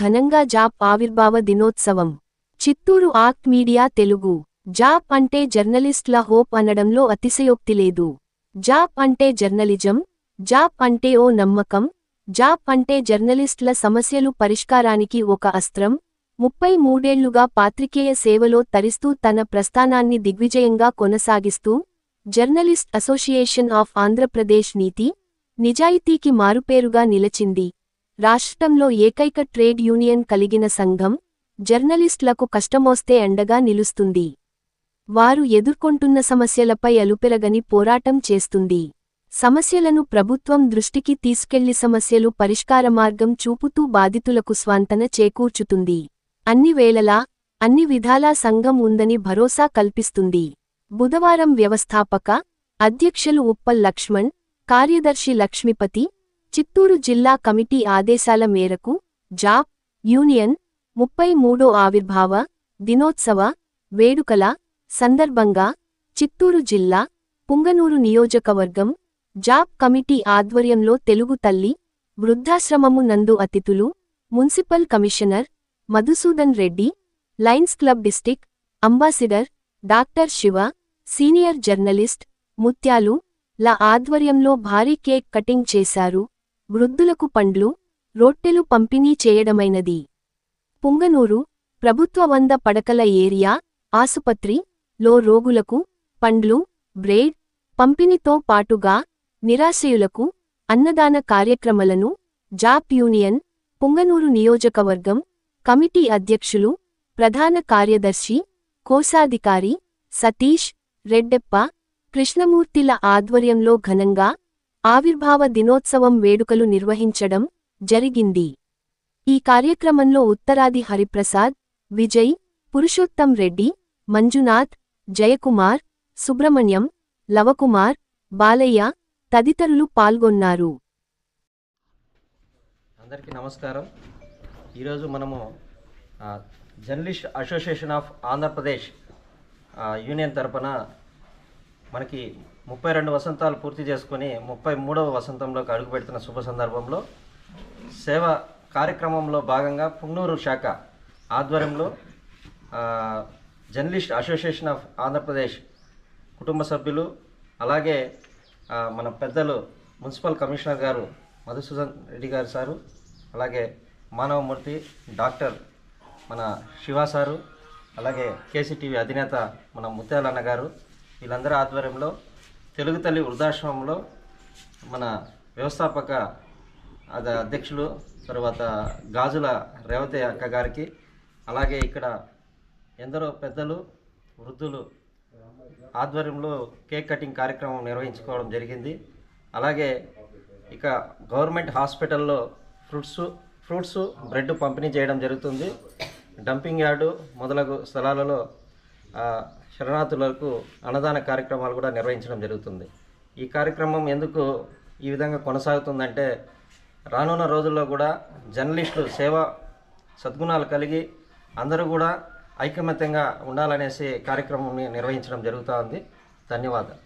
ఘనంగా జాప్ ఆవిర్భావ దినోత్సవం. Chittoor act media Telugu. JAP అంటే జర్నలిస్ట్ల హోప్ అనడంలో అతిశయోక్తి లేదు. జాప్ అంటే జర్నలిజం. జాప్ అంటే ఓ నమ్మకం. జాప్ అంటే జర్నలిస్టుల సమస్యలు పరిష్కారానికి ఒక అస్త్రం. ముప్పై మూడేళ్ళుగా పాత్రికేయ సేవలో తరిస్తూ తన ప్రస్థానాన్ని దిగ్విజయంగా కొనసాగిస్తూ జర్నలిస్ట్ అసోసియేషన్ ఆఫ్ ఆంధ్రప్రదేశ్ నీతి నిజాయితీకి మారుపేరుగా నిలచింది. రాష్ట్రంలో ఏకైక ట్రేడ్ యూనియన్ కలిగిన సంఘం జర్నలిస్టులకు కష్టమోస్తే అండగా నిలుస్తుంది. వారు ఎదుర్కొంటున్న సమస్యలపై అలుపెరగని పోరాటం చేస్తుంది. సమస్యలను ప్రభుత్వం దృష్టికి తీసుకెళ్ళి సమస్యలు పరిష్కార మార్గం చూపుతూ బాధితులకు స్వాంతన చేకూర్చుతుంది. అన్ని వేళలా అన్ని విధాలా సంఘం ఉందని భరోసా కల్పిస్తుంది. బుధవారం వ్యవస్థాపక అధ్యక్షులు ఉప్పల్ లక్ష్మణ్ కార్యదర్శి లక్ష్మిపతి చిత్తూరు జిల్లా కమిటీ ఆదేశాల మేరకు జాబ్ యూనియన్ ముప్పై మూడో ఆవిర్భావ దినోత్సవ వేడుకల సందర్భంగా చిత్తూరు జిల్లా పుంగనూరు నియోజకవర్గం జాబ్ కమిటీ ఆధ్వర్యంలో తెలుగు తల్లి వృద్ధాశ్రమము నందు అతిథులు municipal commissioner Madhusudan Reddy lions club district ambassador doctor Shiva senior journalist Mutyalu ల ఆధ్వర్యంలో భారీ కేక్ కటింగ్ చేశారు. వృద్ధులకు పండ్లు రొట్టెలు పంపిణీ చేయడమైనది. పుంగనూరు ప్రభుత్వ వంద పడకల ఏరియా ఆసుపత్రి లో రోగులకు పండ్లు బ్రేడ్ పంపిణీతో పాటుగా నిరాశయులకు అన్నదాన కార్యక్రమాలను జాప్ యూనియన్ పుంగనూరు నియోజకవర్గం కమిటీ అధ్యక్షులు ప్రధాన కార్యదర్శి కోశాధికారి సతీష్ రెడ్డెప్ప కృష్ణమూర్తిల ఆధ్వర్యంలో ఘనంగా ఆవిర్భావ దినోత్సవం వేడుకలు నిర్వహించడం జరిగింది. ఈ కార్యక్రమంలో ఉత్తరాది హరిప్రసాద్ విజయ్ పురుషోత్తం రెడ్డి మంజునాథ్ జయకుమార్ సుబ్రహ్మణ్యం లవకుమార్ బాలయ్య తదితరులు పాల్గొన్నారు. అందరికీ నమస్కారం. ఈరోజు మనము journalist association of Andhra Pradesh union తరపున మనకి ముప్పై రెండు వసంతాలు పూర్తి చేసుకుని ముప్పై మూడవ వసంతంలోకి అడుగుపెడుతున్న శుభ సందర్భంలో సేవ కార్యక్రమంలో భాగంగా పుంగనూరు శాఖ ఆధ్వర్యంలో జర్నలిస్ట్ అసోసియేషన్ ఆఫ్ ఆంధ్రప్రదేశ్ కుటుంబ సభ్యులు అలాగే మన పెద్దలు మున్సిపల్ కమిషనర్ గారు మధుసూదన్ రెడ్డి గారు సారు అలాగే మానవమూర్తి డాక్టర్ మన శివ సారు అలాగే కేసీటీవీ అధినేత మన ముత్యాలన్న గారు వీళ్ళందరి ఆధ్వర్యంలో తెలుగు తల్లి వృద్ధాశ్రమంలో మన వ్యవస్థాపక అది అధ్యక్షులు తర్వాత గాజుల రేవతి అక్క గారికి అలాగే ఇక్కడ ఎందరో పెద్దలు వృద్ధులు ఆధ్వర్యంలో కేక్ కటింగ్ కార్యక్రమం నిర్వహించుకోవడం జరిగింది. అలాగే ఇక గవర్నమెంట్ హాస్పిటల్లో ఫ్రూట్స్ ఫ్రూట్స్ బ్రెడ్ పంపిణీ చేయడం జరుగుతుంది. డంపింగ్ యార్డు మొదలగు స్థలాలలో శరణార్థులకు అన్నదాన కార్యక్రమాలు కూడా నిర్వహించడం జరుగుతుంది. ఈ కార్యక్రమం ఎందుకు ఈ విధంగా కొనసాగుతుందంటే రానున్న రోజుల్లో కూడా జర్నలిస్టులు సేవ సద్గుణాలు కలిగి అందరూ కూడా ఐకమత్యంగా ఉండాలనేసి కార్యక్రమం నిర్వహించడం జరుగుతూ ఉంది. ధన్యవాదాలు.